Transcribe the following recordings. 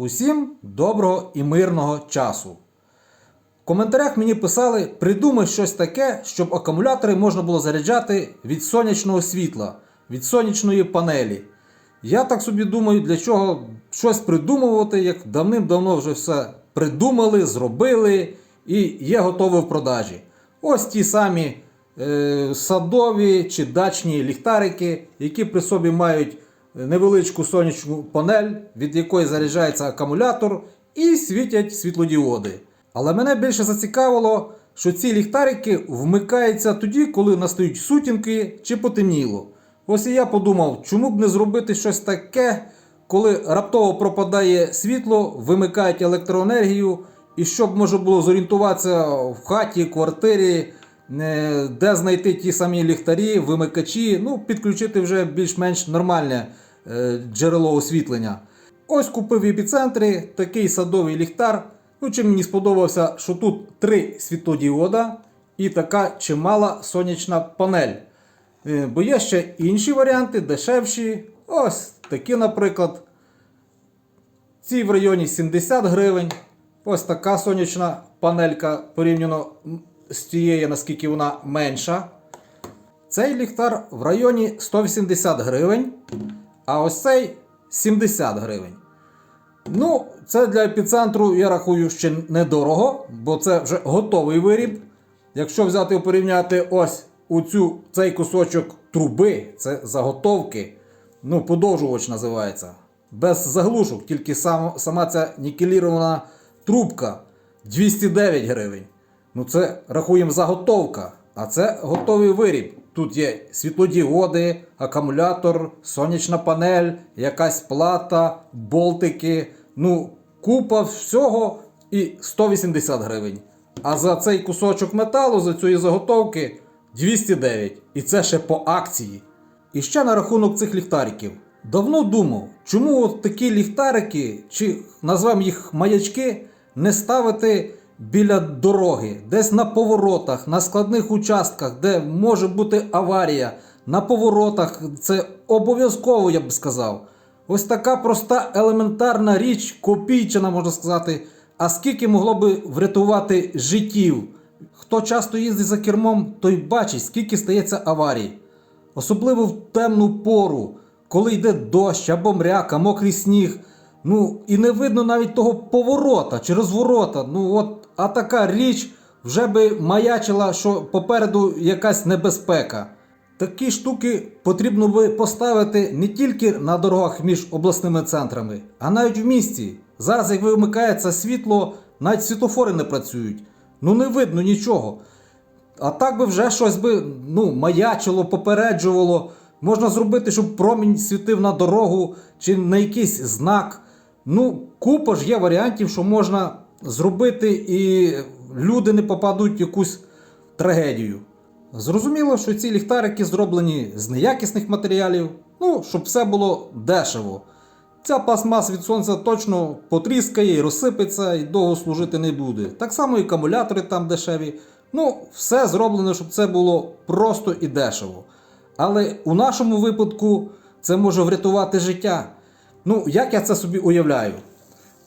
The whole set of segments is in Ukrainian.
Усім доброго і мирного часу. В коментарях мені писали, придумай щось таке, щоб акумулятори можна було заряджати від сонячного світла, від сонячної панелі. Я так собі думаю, для чого щось придумувати, як давним-давно вже все придумали, зробили і є готове в продажі. Ось ті самі е, садові чи дачні ліхтарики, які при собі мають невеличку сонячну панель, від якої заряджається акумулятор, і світять світлодіоди. Але мене більше зацікавило, що ці ліхтарики вмикаються тоді, коли настають сутінки чи потемніло. Ось і я подумав, чому б не зробити щось таке, коли раптово пропадає світло, вимикають електроенергію, і щоб можна було зорієнтуватися в хаті, квартирі, е, де знайти ті самі ліхтарі, вимикачі, ну, підключити вже більш-менш нормальне джерело освітлення. Ось купив в епіцентрі такий садовий ліхтар. Ну, чим мені сподобався, що тут три світлодіода і така чимала сонячна панель. Е, Бо є ще інші варіанти, дешевші. Ось такі, наприклад. Ці в районі 70 гривень. Ось така сонячна панелька порівняно з тією, наскільки вона менша. Цей ліхтар в районі 180 гривень, а ось цей 70 гривень. Ну, це для епіцентру, я рахую, ще недорого, бо це вже готовий виріб. Якщо взяти і порівняти ось у цю, цей кусочок труби, це заготовки, ну, подовжувач називається. Без заглушок, тільки сам, сама ця нікелірована трубка 209 гривень. Ну, це рахуємо заготовка, а це готовий виріб. Тут є світлодіоди, акумулятор, сонячна панель, якась плата, болтики. Ну, купа всього і 180 гривень. А за цей кусочок металу, за цієї заготовки 209. І це ще по акції. І ще на рахунок цих ліхтариків. Давно думав, чому от такі ліхтарики, чи назвемо їх маячки, не ставити біля дороги, десь на поворотах, на складних участках, де може бути аварія, на поворотах. Це обов'язково, я б сказав. Ось така проста елементарна річ, копійчина, можна сказати. А скільки могло би врятувати життів? Хто часто їздить за кермом, той бачить, скільки стається аварій. Особливо в темну пору, коли йде дощ або мряка, мокрий сніг. Ну і не видно навіть того поворота чи розворота. Ну от, а така річ вже би маячила, що попереду якась небезпека. Такі штуки потрібно би поставити не тільки на дорогах між обласними центрами, а навіть в місті. Зараз, як вимикається світло, навіть світофори не працюють. Ну не видно нічого. А так би вже щось би ну, маячило, попереджувало. Можна зробити, щоб промінь світив на дорогу чи на якийсь знак. Ну, купа ж є варіантів, що можна зробити, і люди не попадуть в якусь трагедію. Зрозуміло, що ці ліхтарики зроблені з неякісних матеріалів, ну, щоб все було дешево. Ця пластмас від сонця точно потріскає і розсипеться і довго служити не буде. Так само і акумулятори там дешеві. Ну, все зроблено, щоб це було просто і дешево. Але у нашому випадку це може врятувати життя. Ну, як я це собі уявляю?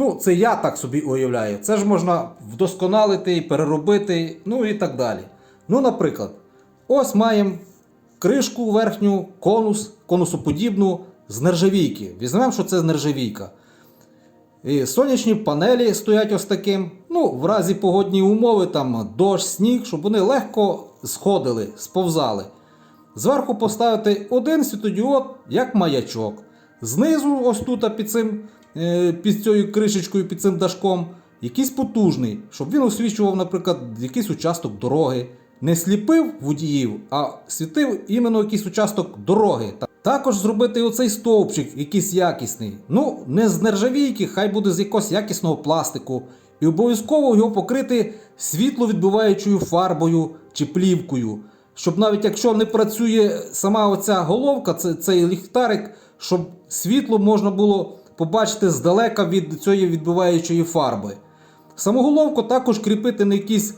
Ну, це я так собі уявляю. Це ж можна вдосконалити, переробити, ну і так далі. Ну, наприклад, ось маємо кришку верхню, конус, конусоподібну з нержавійки. Візьмемо, що це нержавійка. І сонячні панелі стоять ось таким. Ну, в разі погодні умови, там дощ, сніг, щоб вони легко сходили, сповзали. Зверху поставити один світодіод як маячок. Знизу, ось тут під цим, під цією кришечкою, під цим дашком, якийсь потужний, щоб він освічував, наприклад, якийсь участок дороги. Не сліпив водіїв, а світив іменно якийсь участок дороги. Також зробити оцей стовпчик, якийсь якісний. Ну, не з нержавійки, хай буде з якогось якісного пластику. І обов'язково його покрити світловідбиваючою фарбою чи плівкою. Щоб навіть якщо не працює сама оця головка, цей ліхтарик, щоб світло можна було побачити здалека від цієї відбиваючої фарби. Саму головку також кріпити на якийсь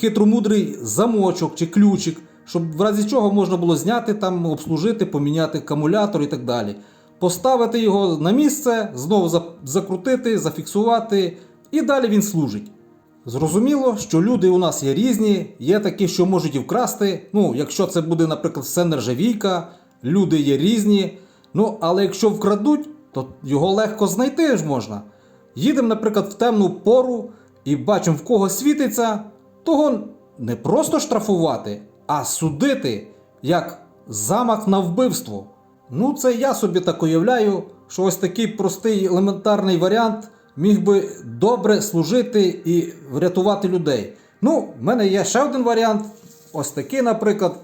хитромудрий замочок чи ключик, щоб в разі чого можна було зняти, там, обслужити, поміняти акумулятор і так далі. поставити його на місце, знову закрутити, зафіксувати, і далі він служить. Зрозуміло, що люди у нас є різні, є такі, що можуть і вкрасти. Ну, якщо це буде, наприклад, все нержавійка, люди є різні. Ну, але якщо вкрадуть, то його легко знайти ж можна. Їдемо, наприклад, в темну пору і бачимо, в кого світиться, того не просто штрафувати, а судити як замах на вбивство. Ну, це я собі так уявляю, що ось такий простий елементарний варіант міг би добре служити і врятувати людей. Ну, в мене є ще один варіант, ось такий, наприклад.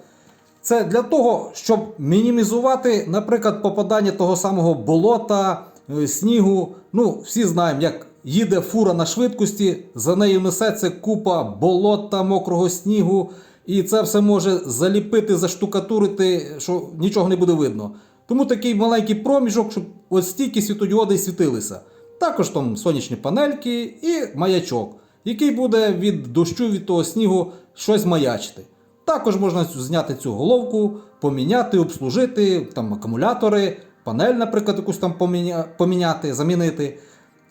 Це для того, щоб мінімізувати, наприклад, попадання того самого болота, е, снігу. Ну, всі знаємо, як їде фура на швидкості, за нею несеться купа болота, мокрого снігу, і це все може заліпити, заштукатурити, що нічого не буде видно. Тому такий маленький проміжок, щоб ось стільки світодіоди світилися. Також там сонячні панельки і маячок, який буде від дощу, від того снігу щось маячити. Також можна зняти цю головку, поміняти, обслужити там акумулятори, панель, наприклад, якусь там поміня- поміняти, замінити.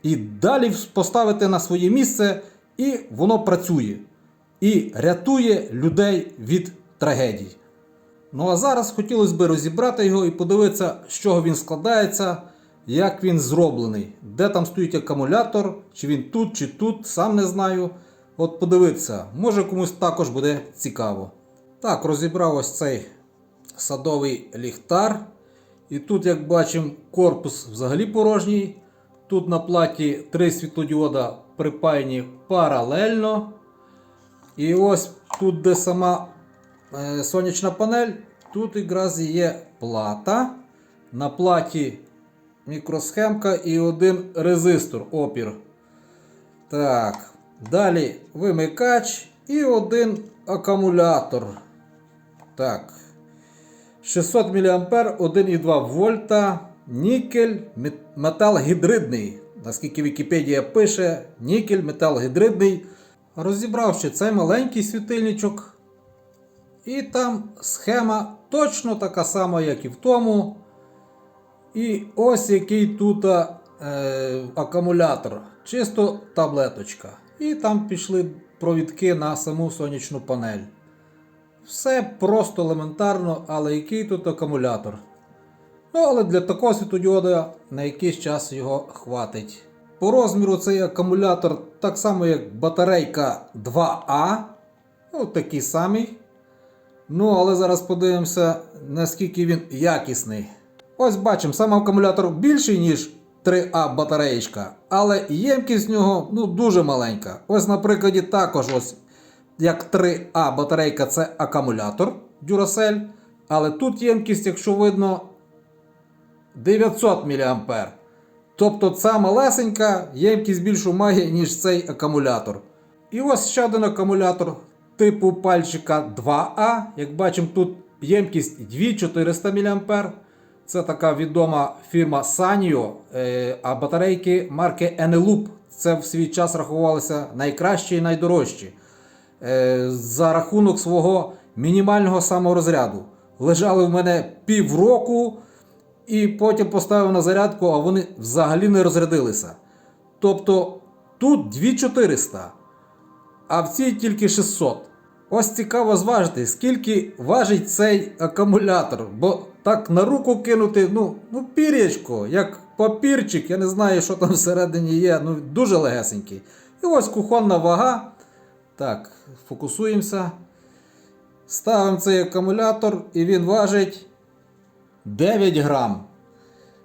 І далі поставити на своє місце, і воно працює. І рятує людей від трагедій. Ну а зараз хотілося б розібрати його і подивитися, з чого він складається, як він зроблений, де там стоїть акумулятор, чи він тут, чи тут, сам не знаю. От подивитися, може комусь також буде цікаво. Так, розібрав ось цей садовий ліхтар. І тут, як бачимо, корпус взагалі порожній. Тут на платі три світлодіода припаяні паралельно. І ось тут, де сама е, сонячна панель, тут якраз є плата. На платі мікросхемка і один резистор опір. Так. Далі вимикач і один акумулятор. Так. 600 мА 1,2 вольта. Нікель метал гідридний. Наскільки Вікіпедія пише, нікель метал гідридний. Розібравши цей маленький світильничок. І там схема точно така сама, як і в тому. І ось який тут е, акумулятор. Чисто таблеточка. І там пішли провідки на саму сонячну панель. Все просто елементарно, але який тут акумулятор. Ну, але для такого світодіода на якийсь час його хватить. По розміру цей акумулятор так само, як батарейка 2А. Ну, такий самий. Ну, але зараз подивимося, наскільки він якісний. Ось бачимо, сам акумулятор більший, ніж 3А батареєчка, але ємкість в нього ну, дуже маленька. Ось на прикладі також, ось, як 3А батарейка це акумулятор Duracell, але тут ємкість, якщо видно, 900 мА. Тобто ця малесенька ємкість більшу має, ніж цей акумулятор. І ось ще один акумулятор типу пальчика 2А. Як бачимо, тут ємкість 2400 мА. Це така відома фірма Sanyo, е, а батарейки марки Eneloop. Це в свій час рахувалися найкращі і найдорожчі. Е, За рахунок свого мінімального саморозряду. Лежали в мене півроку, і потім поставив на зарядку, а вони взагалі не розрядилися. Тобто тут 2400, а в цій тільки 600. Ось цікаво зважити, скільки важить цей акумулятор. Бо так на руку кинути, ну, ну пір'ячко, як папірчик, я не знаю, що там всередині є, ну дуже легесенький. І ось кухонна вага. Так, фокусуємося. Ставимо цей акумулятор і він важить 9 грам.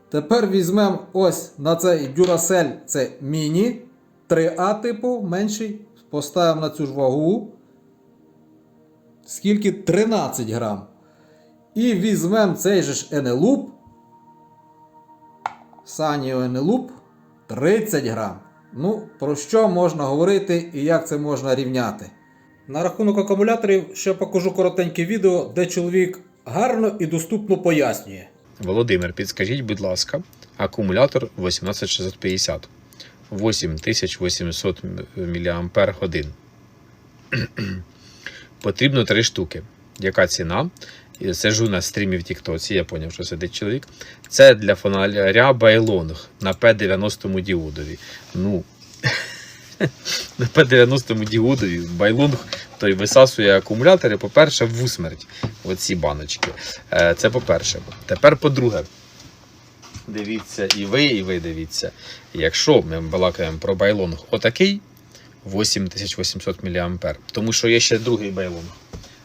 Тепер візьмемо ось на цей Duracell, це міні 3А типу менший. Поставимо на цю ж вагу. Скільки? 13 грам. І візьмемо цей же ж Eneloop. Sanyo Eneloop 30 грам. Ну, про що можна говорити і як це можна рівняти? На рахунок акумуляторів ще покажу коротеньке відео, де чоловік гарно і доступно пояснює. Володимир, підскажіть, будь ласка, акумулятор 18650 8800 мАч. Потрібно три штуки. Яка ціна? Сижу на стрімі в Тіктоці, я зрозумів, що сидить чоловік. Це для фонаря Байлонг на P90 діодові. Ну, на P90 діодові Байлонг той висасує акумулятори, по-перше, в усмерть. Оці баночки. Е, Це по-перше. Тепер по-друге. Дивіться, і ви, і ви дивіться. Якщо ми балакаємо про байлонг отакий 8800 мА, тому що є ще другий байлонг.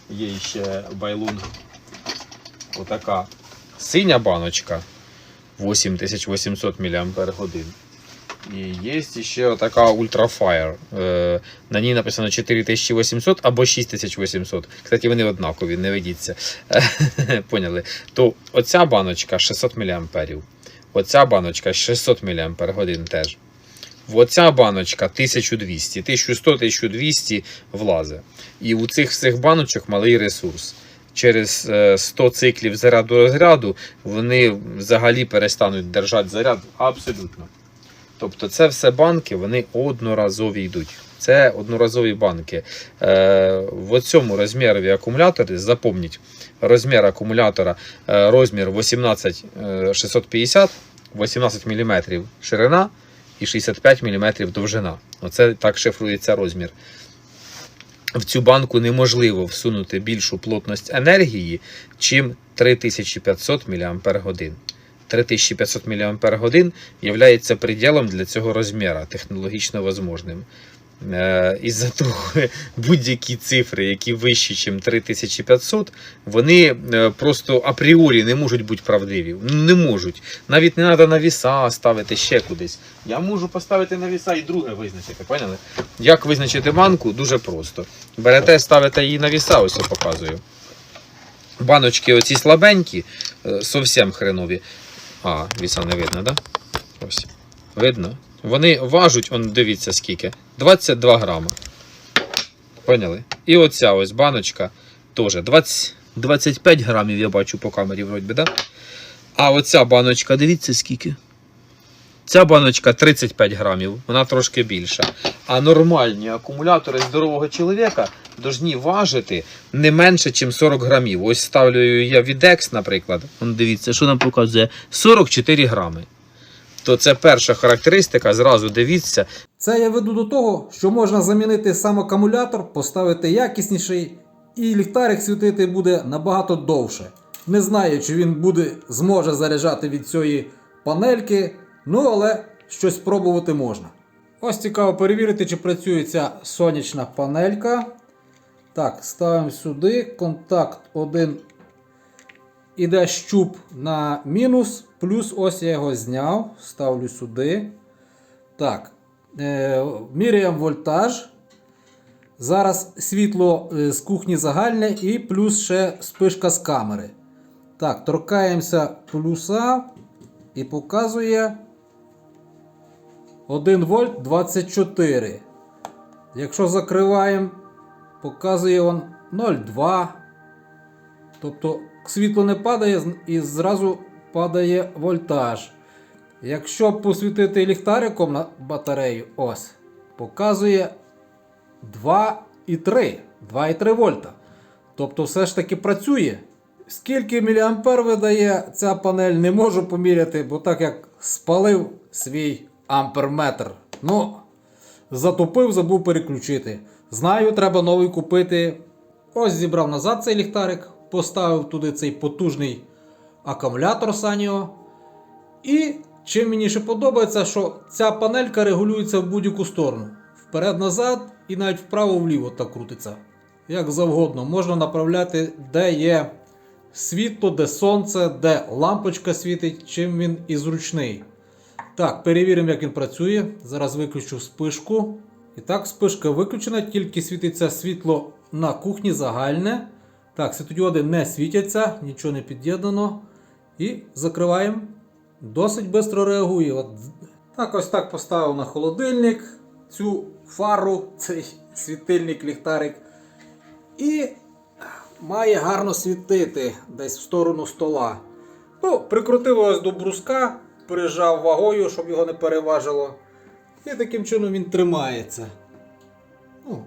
Є ще байлонг отака синя баночка 8800 мАч. І є ще отака Ultrafire. Е, На ній написано 4800 або 6800. Кстати, вони однакові, не ведіться. Поняли? То оця баночка 600 мА. Оця баночка 600 мАч теж. Оця баночка 1200, 1100-1200 влазе. І у цих всіх баночок малий ресурс. Через е, 100 циклів заряду розряду вони взагалі перестануть держати заряд абсолютно. Тобто це все банки, вони одноразові йдуть. Це одноразові банки. Е, в цьому розмірові акумуляторі, запомніть, розмір акумулятора, е, розмір 18650, 18 мм ширина і 65 мм довжина. Оце так шифрується розмір. В цю банку неможливо всунути більшу плотність енергії, чим 3500 мАч. 3500 мАч є пределом для цього розміру, технологічно возможним. Е, Із-за того будь-які цифри, які вищі, ніж 3500, вони е, просто апріорі не можуть бути правдиві. Не можуть. Навіть не треба на віса ставити ще кудись. Я можу поставити на віса і друге визначити. Поняли? Як визначити банку? Дуже просто. Берете, ставите її на віса, ось я показую. Баночки оці слабенькі, е, зовсім хренові. А, віса не видно, да? Ось. Видно? Вони важуть, он дивіться скільки. 22 грама. Поняли? І оця ось баночка теж 20, 25 грамів, я бачу по камері, вроді, да? А оця баночка, дивіться скільки. Ця баночка 35 грамів, вона трошки більша. А нормальні акумулятори здорового чоловіка повинні важити не менше, ніж 40 грамів. Ось ставлю я Videx, наприклад. Вон дивіться, що нам показує 44 грами. То це перша характеристика, зразу дивіться. Це я веду до того, що можна замінити сам акумулятор, поставити якісніший, і ліхтарик світити буде набагато довше. Не знаю, чи він буде зможе заряджати від цієї панельки, ну але щось спробувати можна. Ось цікаво перевірити, чи працює ця сонячна панелька. Так, ставимо сюди. Контакт один іде щуп на мінус, плюс ось я його зняв, ставлю сюди. Так, е, міряємо вольтаж. Зараз світло е, з кухні загальне і плюс ще спишка з камери. Так, торкаємося плюса і показує 1 вольт 24. Якщо закриваємо, показує он 0,2. Тобто світло не падає і зразу падає вольтаж. Якщо посвітити ліхтариком на батарею, ось, показує 2,3 2,3 вольта. Тобто все ж таки працює. Скільки міліампер видає ця панель, не можу поміряти, бо так як спалив свій амперметр. Ну, затопив, забув переключити. Знаю, треба новий купити. Ось зібрав назад цей ліхтарик, поставив туди цей потужний акумулятор Саніо. І чим мені ще подобається, що ця панелька регулюється в будь-яку сторону. Вперед-назад і навіть вправо-вліво так крутиться. Як завгодно. Можна направляти, де є світло, де сонце, де лампочка світить, чим він і зручний. Так, перевіримо, як він працює. Зараз виключу спишку. І так, спишка виключена, тільки світиться світло на кухні загальне. Так, світодіоди не світяться, нічого не під'єднано. І закриваємо. Досить швидко реагує. От. Так, ось так поставив на холодильник цю фару, цей світильник, ліхтарик. І має гарно світити десь в сторону стола. Ну, прикрутив ось до бруска, прижав вагою, щоб його не переважило. І таким чином він тримається. Ну,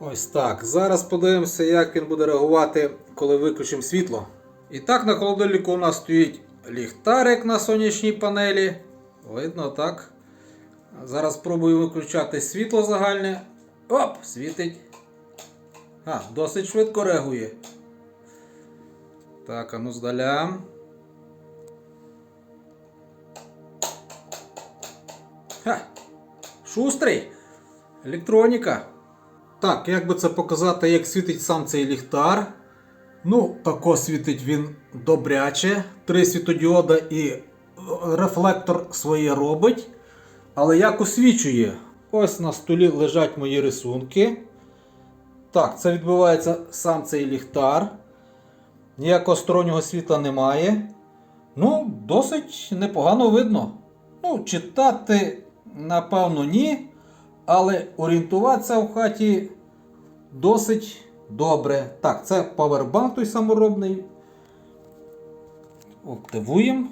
Ось так. Зараз подивимося, як він буде реагувати, коли виключимо світло. І так, на холодильнику у нас стоїть ліхтарик на сонячній панелі. Видно, так. Зараз спробую виключати світло загальне. Оп! Світить. А, досить швидко реагує. Так, а ну здаля. Ха! Шустрий! Електроніка. Так, як би це показати, як світить сам цей ліхтар. Ну, тако світить він добряче. Три світодіода і е, рефлектор своє робить. Але як освічує? Ось на столі лежать мої рисунки. Так, це відбувається сам цей ліхтар. Ніякого стороннього світла немає. Ну, досить непогано видно. Ну, читати, напевно, ні. Але орієнтуватися в хаті досить добре. Так, це павербанк той саморобний. Активуємо.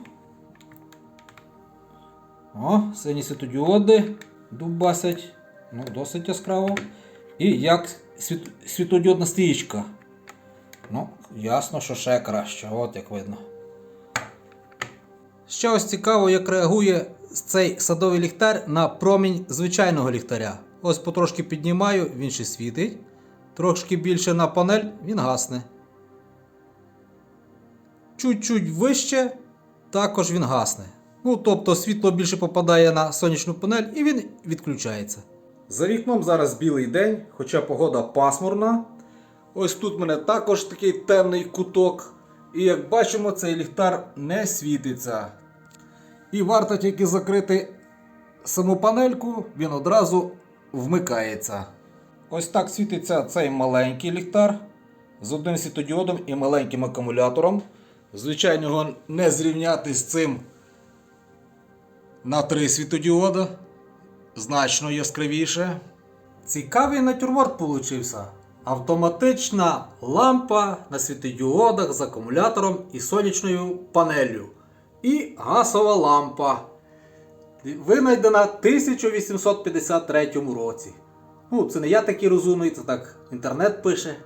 О, сині світодіоди дубасять. Ну, досить яскраво. І як світ... світодіодна стрічка. Ну, ясно, що ще краще, от як видно. Ще ось цікаво, як реагує цей садовий ліхтар на промінь звичайного ліхтаря. Ось потрошки піднімаю, він ще світить. Трошки більше на панель, він гасне. Чуть-чуть вище, також він гасне. Ну, тобто світло більше попадає на сонячну панель і він відключається. За вікном зараз білий день, хоча погода пасмурна. Ось тут в мене також такий темний куток. І як бачимо, цей ліхтар не світиться. І варто тільки закрити саму панельку, він одразу вмикається. Ось так світиться цей маленький ліхтар з одним світодіодом і маленьким акумулятором. Звичайно, його не зрівняти з цим на три світодіода. Значно яскравіше. Цікавий натюрморт получився. Автоматична лампа на світодіодах з акумулятором і сонячною панеллю. І газова лампа. Винайдена в 1853 році. Ну, це не я такий розумний, це так інтернет пише.